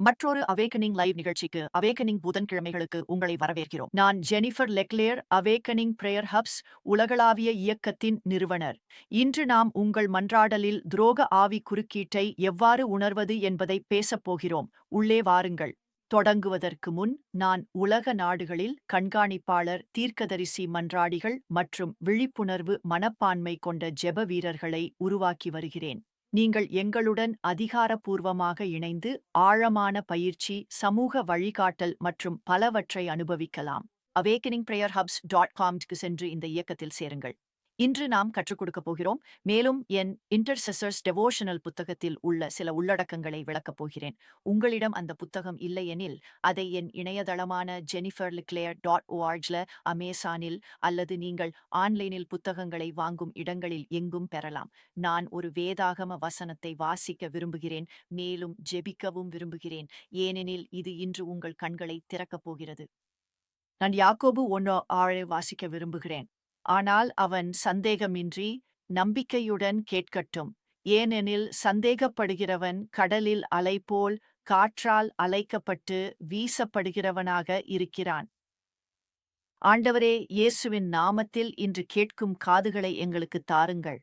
மற்றொரு awakening live நிகழ்ச்சிக்கு awakening புதன்கிழமைகளுக்கு உங்களை வரவேற்கிறோம். நான் Jennifer Leclerc Awakening Prayer Hubs உலகளாவிய இயக்கத்தின் நிறுவனர். இன்று நாம் உங்கள் மன்றாடலில் துரோக ஆவி குறுக்கீட்டை எவ்வாறு உணர்வது என்பதை பேசப் போகிறோம். உள்ளே வாருங்கள். தொடங்குவதற்கு முன் நான் உலக நாடுகளில் கண்காணிப்பாளர் தீர்க்கதரிசி மன்றாடிகள் மற்றும் விழிப்புணர்வு மனப்பான்மை கொண்ட ஜெப வீரர்களை உருவாக்கி வருகிறேன். நீங்கள் எங்களுடன் அதிகாரப்பூர்வமாக இணைந்து ஆழமான பயிற்சி சமூக வழிகாட்டல் மற்றும் பலவற்றை அனுபவிக்கலாம். அவேக்கனிங் பிரேயர் ஹப்ஸ் டாட் காம்க்கு சென்று இந்த இயக்கத்தில் சேருங்கள். இன்று நாம் கற்றுக் கொடுக்கப் போகிறோம். மேலும் என் இன்டர்செசர்ஸ் டெவோஷனல் புத்தகத்தில் உள்ள சில உள்ளடக்கங்களை விளக்கப் போகிறேன். உங்களிடம் அந்த புத்தகம் இல்லையெனில் அதை என் இணையதளமான ஜெனிஃபர் லிக்லேயர் டாட் ஓஆர்ஜ்ல அமேசானில் அல்லது நீங்கள் ஆன்லைனில் புத்தகங்களை வாங்கும் இடங்களில் எங்கும் பெறலாம். நான் ஒரு வேதாகம வசனத்தை வாசிக்க விரும்புகிறேன். மேலும் ஜெபிக்கவும் விரும்புகிறேன். ஏனெனில் இது இன்று உங்கள் கண்களை திறக்கப் போகிறது. நான் யாக்கோபு ஒன்று ஆழை வாசிக்க விரும்புகிறேன். ஆனால் அவன் சந்தேகமின்றி நம்பிக்கையுடன் கேட்கட்டும். ஏனெனில் சந்தேகப்படுகிறவன் கடலில் அலைபோல் காற்றால் அலைக்கப்பட்டு வீசப்படுகிறவனாக இருக்கிறான். ஆண்டவரே இயேசுவின் நாமத்தில் இன்று கேட்கும் காதுகளை எங்களுக்கு தாருங்கள்.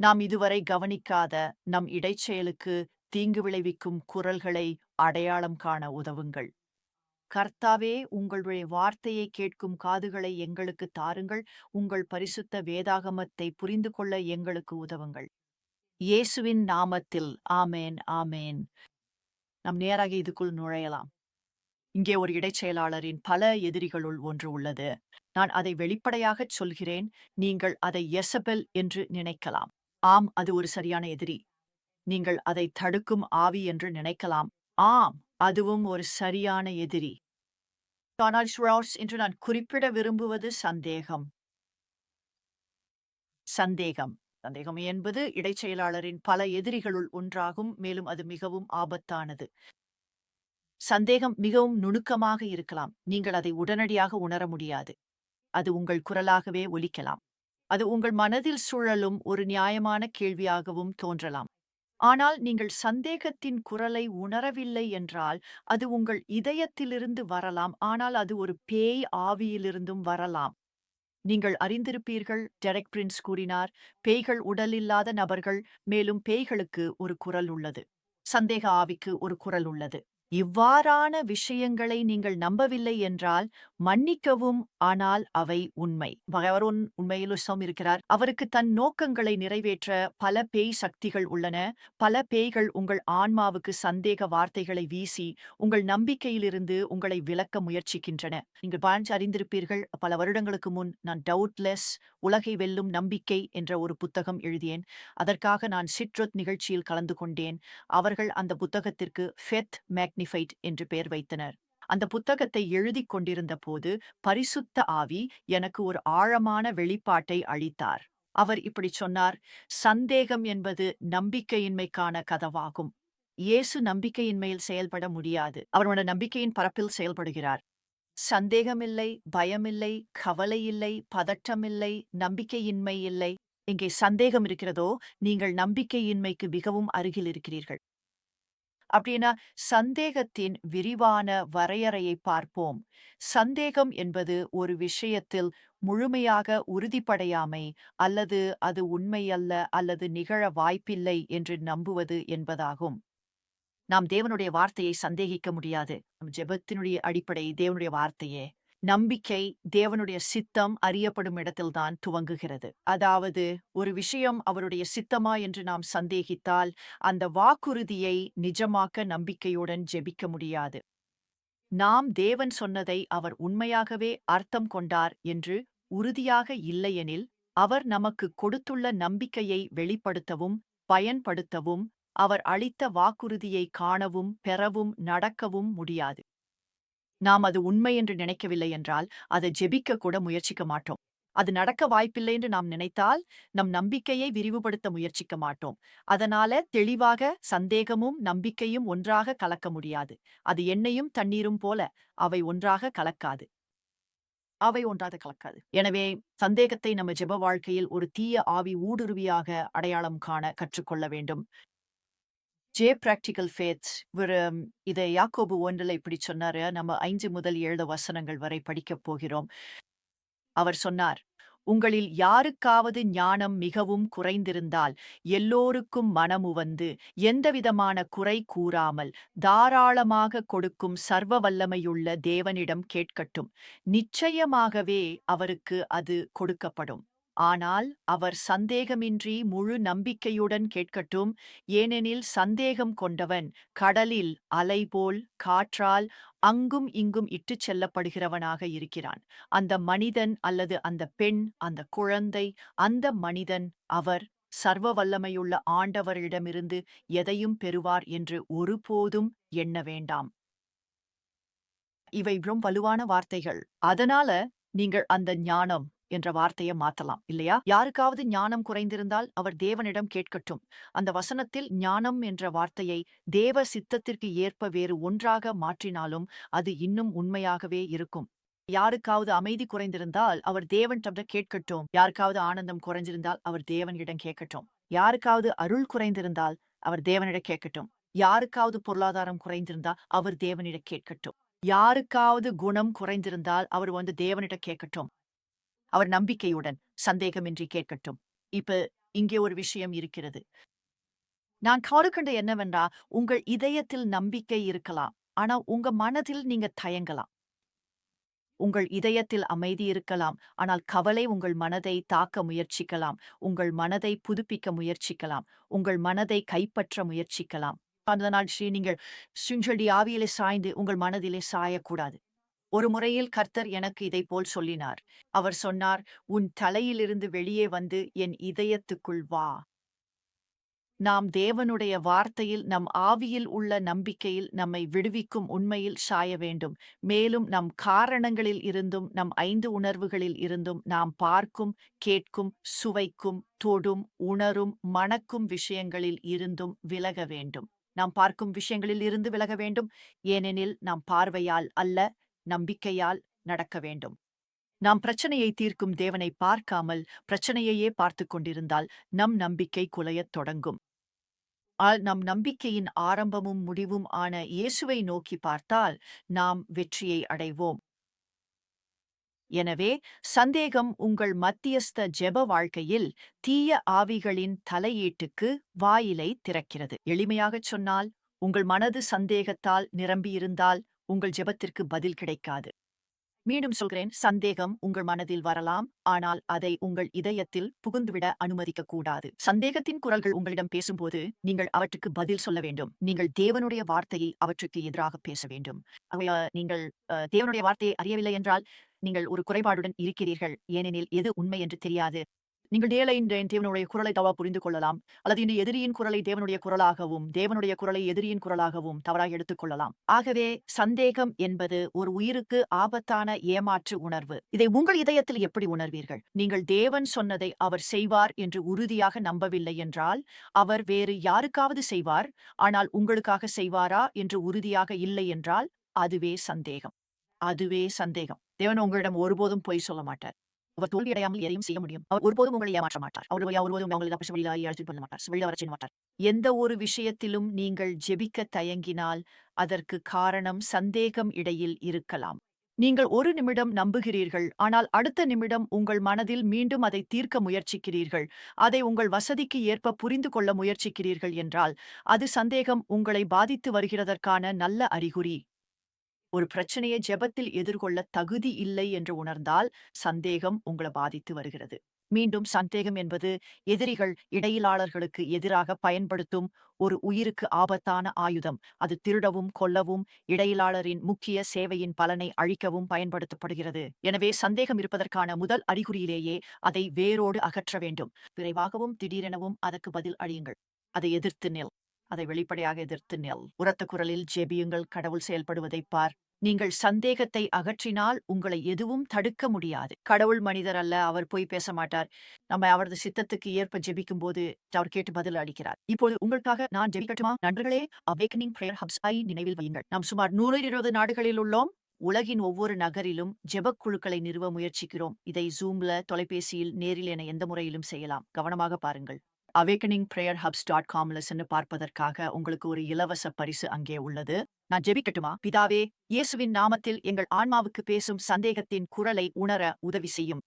நாம் இதுவரை கவனிக்காத நம் இடைச்செயலுக்கு தீங்கு விளைவிக்கும் குரல்களை அடையாளம் காண உதவுங்கள். கர்த்தாவே உங்களுடைய வார்த்தையை கேட்கும் காதுகளை எங்களுக்கு தாருங்கள். உங்கள் பரிசுத்த வேதாகமத்தை புரிந்து கொள்ள எங்களுக்கு உதவுங்கள். இயேசுவின் நாமத்தில். ஆமேன் ஆமேன். நம் நேராக இதுக்குள் நுழையலாம். இங்கே ஒரு இடைச்செயலாளரின் பல எதிரிகளுள் ஒன்று உள்ளது. நான் அதை வெளிப்படையாகச் சொல்கிறேன். நீங்கள் அதை எசபெல் என்று நினைக்கலாம். ஆம் அது ஒரு சரியான எதிரி. நீங்கள் அதை தடுக்கும் ஆவி என்று நினைக்கலாம். ஆம் அதுவும் ஒரு சரியான எதிரி. டொனால்ட் ஸ்ராஸ் என்று நான் குறிப்பிட விரும்புவது சந்தேகம். சந்தேகம். சந்தேகம் என்பது இடைச்செயலாளரின் பல எதிரிகளுள் ஒன்றாகும் மேலும் அது மிகவும் ஆபத்தானது. சந்தேகம் மிகவும் நுணுக்கமாக இருக்கலாம். நீங்கள் அதை உடனடியாக உணர முடியாது. அது உங்கள் குரலாகவே ஒலிக்கலாம். அது உங்கள் மனதில் சுழலும் ஒரு நியாயமான கேள்வியாகவும் தோன்றலாம். ஆனால் நீங்கள் சந்தேகத்தின் குரலை உணரவில்லை என்றால் அது உங்கள் இதயத்திலிருந்து வரலாம். ஆனால் அது ஒரு பேய் ஆவியிலிருந்தும் வரலாம். நீங்கள் அறிந்திருப்பீர்கள் டெரெக் பிரின்ஸ் கூறினார். பேய்கள் உடலில்லாத நபர்கள் மேலும் பேய்களுக்கு ஒரு குரல் உள்ளது. சந்தேக ஆவிக்கு ஒரு குரல் உள்ளது. இவ்வாறான விஷயங்களை நீங்கள் நம்பவில்லை என்றால் மன்னிக்கவும் ஆனால் அவை உண்மை. பகவரோன் உண்மையிலும் இருக்கிறார். அவருக்கு தன் நோக்கங்களை நிறைவேற்ற பல பேய் சக்திகள் உள்ளன. பல பேய்கள் உங்கள் ஆன்மாவுக்கு சந்தேக வார்த்தைகளை வீசி உங்கள் நம்பிக்கையிலிருந்து உங்களை விளக்க முயற்சிக்கின்றன. நீங்கள் பாஞ்சு அறிந்திருப்பீர்கள். பல வருடங்களுக்கு முன் நான் டவுட்லெஸ் உலகை வெல்லும் நம்பிக்கை என்ற ஒரு புத்தகம் எழுதியேன். அதற்காக நான் சிட்ரத் நிகழ்ச்சியில் கலந்து கொண்டேன். அவர்கள் அந்த புத்தகத்திற்கு ஃபெத் மேக்னிஃபைட் என்று பெயர் வைத்தனர். அந்த புத்தகத்தை எழுதிக் கொண்டிருந்த போது பரிசுத்த ஆவி எனக்கு ஒரு ஆழமான வெளிப்பாட்டை அளித்தார். அவர் இப்படி சொன்னார் சந்தேகம் என்பது நம்பிக்கையின்மைக்கான கதவாகும். இயேசு நம்பிக்கையின்மையில் செயல்பட முடியாது. அவரோட நம்பிக்கையின் பரப்பில் செயல்படுகிறார். சந்தேகமில்லை பயமில்லை கவலை இல்லை பதற்றமில்லை நம்பிக்கையின்மை இல்லை. இங்கே சந்தேகம் இருக்கிறதோ நீங்கள் நம்பிக்கையின்மைக்கு மிகவும் அருகில் இருக்கிறீர்கள். அப்படின்னா சந்தேகத்தின் விரிவான வரையறையை பார்ப்போம். சந்தேகம் என்பது ஒரு விஷயத்தில் முழுமையாக உறுதிப்படையாமை அல்லது அது உண்மையல்ல அல்லது நிகழ வாய்ப்பில்லை என்று நம்புவது என்பதாகும். நாம் தேவனுடைய வார்த்தையை சந்தேகிக்க முடியாது. நம் ஜெபத்தினுடைய அடிப்படை தேவனுடைய வார்த்தையே. நம்பிக்கை தேவனுடைய சித்தம் அறியப்படும் இடத்தில்தான் துவங்குகிறது. அதாவது ஒரு விஷயம் அவருடைய சித்தமா என்று நாம் சந்தேகித்தால் அந்த வாக்குறுதியை நிஜமாக்க நம்பிக்கையுடன் ஜெபிக்க முடியாது. நாம் தேவன் சொன்னதை அவர் உண்மையாகவே அர்த்தம் கொண்டார் என்று உறுதியாக இல்லையெனில் அவர் நமக்கு கொடுத்துள்ள நம்பிக்கையை வெளிப்படுத்தவும் பயன்படுத்தவும் அவர் அளித்த வாக்குறுதியை காணவும் பெறவும் நடக்கவும் முடியாது. நாம் அது உண்மை என்று நினைக்கவில்லை என்றால் அதை ஜெபிக்க கூட முயற்சிக்க மாட்டோம். அது நடக்க வாய்ப்பில்லை என்று நாம் நினைத்தால் நம் நம்பிக்கையை விரிவுபடுத்த முயற்சிக்க மாட்டோம். அதனால தெளிவாக சந்தேகமும் நம்பிக்கையும் ஒன்றாக கலக்க முடியாது. அது எண்ணெயும் தண்ணீரும் போல அவை ஒன்றாக கலக்காது. அவை ஒன்றாக கலக்காது. எனவே சந்தேகத்தை நம்ம ஜெப வாழ்க்கையில் ஒரு தீய ஆவி ஊடுருவியாக அடையாளம் காண கற்றுக்கொள்ள வேண்டும். ஜே பிராக்டிக்கல் ஃபேத் இவர் இதை யாக்கோபு ஒன்றில் இப்படி சொன்னார் நம்ம ஐந்து முதல் ஏழு வசனங்கள் வரை படிக்கப் போகிறோம். அவர் சொன்னார் உங்களில் யாருக்காவது ஞானம் மிகவும் குறைந்திருந்தால் எல்லோருக்கும் மனமுவந்து எந்தவிதமான குறை கூறாமல் தாராளமாக கொடுக்கும் சர்வ வல்லமையுள்ள தேவனிடம் கேட்கட்டும். நிச்சயமாகவே அவருக்கு அது கொடுக்கப்படும். ஆனால் அவர் சந்தேகமின்றி முழு நம்பிக்கையுடன் கேட்கட்டும் ஏனெனில் சந்தேகம் கொண்டவன் கடலில் அலைபோல் காற்றால் அங்கும் இங்கும் இட்டுச் செல்லப்படுகிறவனாக இருக்கிறான். அந்த மனிதன் அல்லது அந்த பெண் அந்த குழந்தை அந்த மனிதன் அவர் சர்வ வல்லமையுள்ள ஆண்டவரிடமிருந்து எதையும் பெறுவார் என்று ஒருபோதும் எண்ண வேண்டாம். இவை ரொம்ப வலுவான வார்த்தைகள். அதனால நீங்கள் அந்த ஞானம் என்ற வார்த்தையை மாத்தலாம் இல்லையா? யாருக்காவது ஞானம் குறைந்திருந்தால் அவர் தேவனிடம் கேட்கட்டும். அந்த வசனத்தில் ஞானம் என்ற வார்த்தையை தேவ சித்தத்திற்கு ஏற்ப வேறு ஒன்றாக மாற்றினாலும் அது இன்னும் உண்மையாகவே இருக்கும். யாருக்காவது அமைதி குறைந்திருந்தால் அவர் தேவன் கேட்கட்டும். யாருக்காவது ஆனந்தம் குறைஞ்சிருந்தால் அவர் தேவனிடம் கேட்கட்டும். யாருக்காவது அருள் குறைந்திருந்தால் அவர் தேவனிடம் கேட்கட்டும். யாருக்காவது பொருளாதாரம் குறைந்திருந்தால் அவர் தேவனிடம் கேட்கட்டும். யாருக்காவது குணம் குறைந்திருந்தால் அவர் வந்து தேவனிடம் கேட்கட்டும். அவர் நம்பிக்கையுடன் சந்தேகமின்றி கேட்கட்டும். இப்ப இங்கே ஒரு விஷயம் இருக்கிறது. நான் காடுகண்ட என்னவென்றா உங்கள் இதயத்தில் நம்பிக்கை இருக்கலாம். ஆனா உங்க மனதில் நீங்க தயங்கலாம். உங்கள் இதயத்தில் அமைதி இருக்கலாம். ஆனால் கவலை உங்கள் மனதை தாக்க முயற்சிக்கலாம். உங்கள் மனதை புதுப்பிக்க முயற்சிக்கலாம். உங்கள் மனதை கைப்பற்ற முயற்சிக்கலாம். அதனால் ஸ்ரீ நீங்கள் சுஞ்சொல்லி ஆவியிலே சாய்ந்து உங்கள் மனதிலே சாயக்கூடாது. ஒரு முறையில் கர்த்தர் எனக்கு இதை போல் சொல்லினார். அவர் சொன்னார் உன் தலையிலிருந்து வெளியே வந்து என் இதயத்துக்குள் வா. நாம் தேவனுடைய வார்த்தையில் நம் ஆவியில் உள்ள நம்பிக்கையில் நம்மை விடுவிக்கும் உண்மையில் சாய வேண்டும். மேலும் நம் காரணங்களில் இருந்தும் நம் ஐந்து உணர்வுகளில் இருந்தும் நாம் பார்க்கும் கேட்கும் சுவைக்கும் தொடும் உணரும் மணக்கும் விஷயங்களில் இருந்தும் விலக வேண்டும். நாம் பார்க்கும் விஷயங்களில் இருந்து விலக வேண்டும். ஏனெனில் நாம் பார்வையால் அல்ல நம்பிக்கையால் நடக்க வேண்டும். நாம் பிரச்சனையை தீர்க்கும் தேவனை பார்க்காமல் பிரச்சனையையே பார்த்துக் கொண்டிருந்தால் நம் நம்பிக்கை குலையத் தொடங்கும். ஆல் நம் நம்பிக்கையின் ஆரம்பமும் முடிவும் ஆன இயேசுவை நோக்கி பார்த்தால் நாம் வெற்றியை அடைவோம். எனவே சந்தேகம் உங்கள் மத்தியஸ்த ஜெப வாழ்க்கையில் தீய ஆவிகளின் தலையீட்டுக்கு வாயிலை திறக்கிறது. எளிமையாகச் சொன்னால் உங்கள் மனது சந்தேகத்தால் நிரம்பியிருந்தால் உங்கள் ஜெபத்திற்கு பதில் கிடைக்காது. மீண்டும் சொல்கிறேன் சந்தேகம் உங்கள் மனதில் வரலாம் ஆனால் அதை உங்கள் இதயத்தில் புகுந்துவிட அனுமதிக்க கூடாது சந்தேகத்தின் குரல்கள் உங்களிடம் பேசும்போது நீங்கள் அவற்றுக்கு பதில் சொல்ல வேண்டும். நீங்கள் தேவனுடைய வார்த்தையை அவற்றுக்கு எதிராக பேச வேண்டும். நீங்கள் தேவனுடைய வார்த்தையை அறியவில்லை என்றால் நீங்கள் ஒரு குறைபாடுடன் இருக்கிறீர்கள். ஏனெனில் எது உண்மை என்று தெரியாது. நீங்கள் டேலை தேவனுடைய குரலை தவா புரிந்து கொள்ளலாம். அல்லது இந்த எதிரியின் குரலை தேவனுடைய குரலாகவும் தேவனுடைய குரலை எதிரியின் குரலாகவும் தவறாக எடுத்துக் கொள்ளலாம். ஆகவே சந்தேகம் என்பது ஒரு உயிருக்கு ஆபத்தான ஏமாற்று உணர்வு. இதை உங்கள் இதயத்தில் எப்படி உணர்வீர்கள்? நீங்கள் தேவன் சொன்னதை அவர் செய்வார் என்று உறுதியாக நம்பவில்லை என்றால் அவர் வேறு யாருக்காவது செய்வார் ஆனால் உங்களுக்காக செய்வாரா என்று உறுதியாக இல்லை என்றால் அதுவே சந்தேகம். அதுவே சந்தேகம். தேவன் உங்களிடம் ஒருபோதும் பொய் சொல்ல மாட்டார். அவர் தோல்வியடையாமல் எதையும் செய்ய முடியும். அவர் ஒருபோதும் உங்களை ஏமாற்ற மாட்டார். அவர் ஒருபோதும் உங்களை தப்பிச்சு வெளியில அழைச்சிட்டு பண்ண மாட்டார். வெளியில வர மாட்டார். எந்த ஒரு விஷயத்திலும் நீங்கள் ஜெபிக்க தயங்கினால் அதற்கு காரணம் சந்தேகம் இடையில் இருக்கலாம். நீங்கள் ஒரு நிமிடம் நம்புகிறீர்கள். ஆனால் அடுத்த நிமிடம் உங்கள் மனதில் மீண்டும் அதை தீர்க்க முயற்சிக்கிறீர்கள். அதை உங்கள் வசதிக்கு ஏற்ப புரிந்து கொள்ள முயற்சிக்கிறீர்கள் என்றால் அது சந்தேகம் உங்களை பாதித்து வருகிறதற்கான நல்ல அறிகுறி. ஒரு பிரச்சனையை ஜெபத்தில் எதிர்கொள்ள தகுதி இல்லை என்று உணர்ந்தால் சந்தேகம் உங்களை பாதித்து வருகிறது. மீண்டும் சந்தேகம் என்பது எதிரிகள் இடையிலாளர்களுக்கு எதிராக பயன்படுத்தும் ஒரு உயிருக்கு ஆபத்தான ஆயுதம். அது திருடவும் கொல்லவும் இடையிலாளரின் முக்கிய சேவையின் பலனை அழிக்கவும் பயன்படுத்தப்படுகிறது. எனவே சந்தேகம் இருப்பதற்கான முதல் அறிகுறியிலேயே அதை வேரோடு அகற்ற வேண்டும். விரைவாகவும் திடீரெனவும் அதற்கு பதில் அழியுங்கள். அதை எதிர்த்து நெல். அதை வெளிப்படையாக எதிர்த்து நெல். உரத்த குரலில் ஜெபியுங்கள். கடவுள் செயல்படுவதை பார். நீங்கள் சந்தேகத்தை அகற்றினால் உங்களை எதுவும் தடுக்க முடியாது. கடவுள் மனிதர் அல்ல அவர் போய் பேச மாட்டார். நம்ம அவரது சித்தத்துக்கு ஏற்ப ஜெபிக்கும் போது அவர் கேட்டு பதில் அளிக்கிறார். இப்போது உங்களுக்காக நான் ஜெபிக்கட்டுமா? நண்பர்களே அவேக்கனிங் பிரேயர் ஹப்ஸ் ஐ நினைவில் வையுங்கள். நாம் சுமார் நூறு இருபது நாடுகளில் உள்ளோம். உலகின் ஒவ்வொரு நகரிலும் ஜெபக் குழுக்களை நிறுவ முயற்சிக்கிறோம். இதை ஜூம்ல தொலைபேசியில் நேரில் என எந்த முறையிலும் செய்யலாம். கவனமாக பாருங்கள். அவேக்கனிங் பிரேயர் ஹப்ஸ் டாட் காம்ல சென்று பார்ப்பதற்காக உங்களுக்கு ஒரு இலவச பரிசு அங்கே உள்ளது. நான் ஜெபிக்கட்டுமா? பிதாவே இயேசுவின் நாமத்தில் எங்கள் ஆன்மாவுக்கு பேசும் சந்தேகத்தின் குரலை உணர உதவி செய்யும்.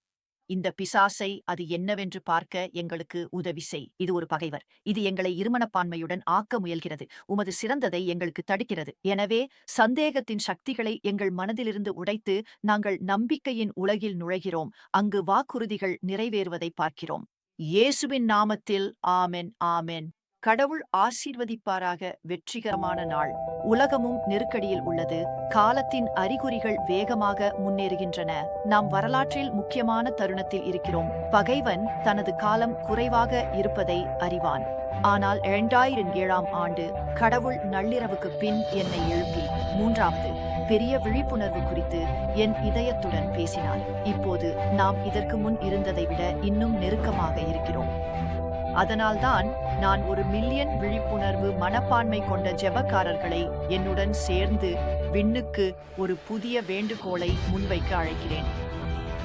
இந்த பிசாசை அது என்னவென்று பார்க்க எங்களுக்கு உதவி செய். இது ஒரு பகைவர். இது எங்களை இருமனப்பான்மையுடன் ஆக்க முயல்கிறது. உமது சிறந்ததை எங்களுக்கு தடுக்கிறது. எனவே சந்தேகத்தின் சக்திகளை எங்கள் மனதிலிருந்து உடைத்து நாங்கள் நம்பிக்கையின் உலகில் நுழைகிறோம். அங்கு வாக்குறுதிகள் நிறைவேறுவதை பார்க்கிறோம். இயேசுவின் நாமத்தில். ஆமென் ஆமென். கடவுள் ஆசீர்வதிப்பாராக வெற்றிகரமான நாள். உலகமும் நெருக்கடியில் உள்ளது. காலத்தின் அறிகுறிகள் வேகமாக முன்னேறுகின்றன. நாம் வரலாற்றில் முக்கியமான தருணத்தில் இருக்கிறோம். பகைவன் தனது காலம் குறைவாக இருப்பதை அறிவான். ஆனால் இரண்டாயிரம் ஏழாம் ஆண்டு கடவுள் நள்ளிரவுக்கு பின் என்னை எழுப்பி மூன்றாவது பெரிய விழிப்புணர்வு குறித்து என் இதயத்துடன் பேசினார். இப்போது நாம் இதற்கு முன் இருந்ததை விட இன்னும் நெருக்கமாக இருக்கிறோம். அதனால்தான் நான் ஒரு மில்லியன் விழிப்புணர்வு மனப்பான்மை கொண்ட ஜெபக்காரர்களை என்னுடன் சேர்ந்து விண்ணுக்கு ஒரு புதிய வேண்டுகோளை முன்வைக்க அழைக்கிறேன்.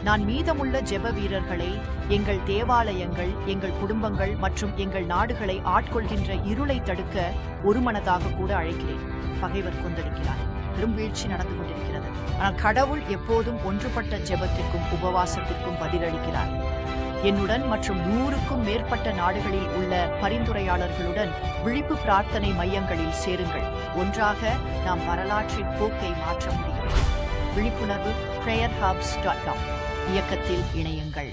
நான் மீதமுள்ள ஜெப வீரர்களை எங்கள் தேவாலயங்கள் எங்கள் குடும்பங்கள் மற்றும் எங்கள் நாடுகளை ஆட்கொள்கின்ற இருளை தடுக்க ஒருமனதாக கூட அழைக்கிறேன். பகைவர் கொந்தளிக்கிறார். பெரும் வீழ்ச்சி நடந்து கொண்டிருக்கிறது. ஆனால் கடவுள் எப்போதும் ஒன்றுபட்ட ஜெபத்திற்கும் உபவாசத்திற்கும் பதிலளிக்கிறார். என்னுடன் மற்றும் நூறுக்கும் மேற்பட்ட நாடுகளில் உள்ள பரிந்துரையாளர்களுடன் விழிப்பு பிரார்த்தனை மையங்களில் சேருங்கள். ஒன்றாக நாம் வரலாற்றின் போக்கை மாற்ற முடியும். விழிப்புணர்வு பிரேயர் ஹப்ஸ் டாட் காம் இயக்கத்தில் இணையுங்கள்.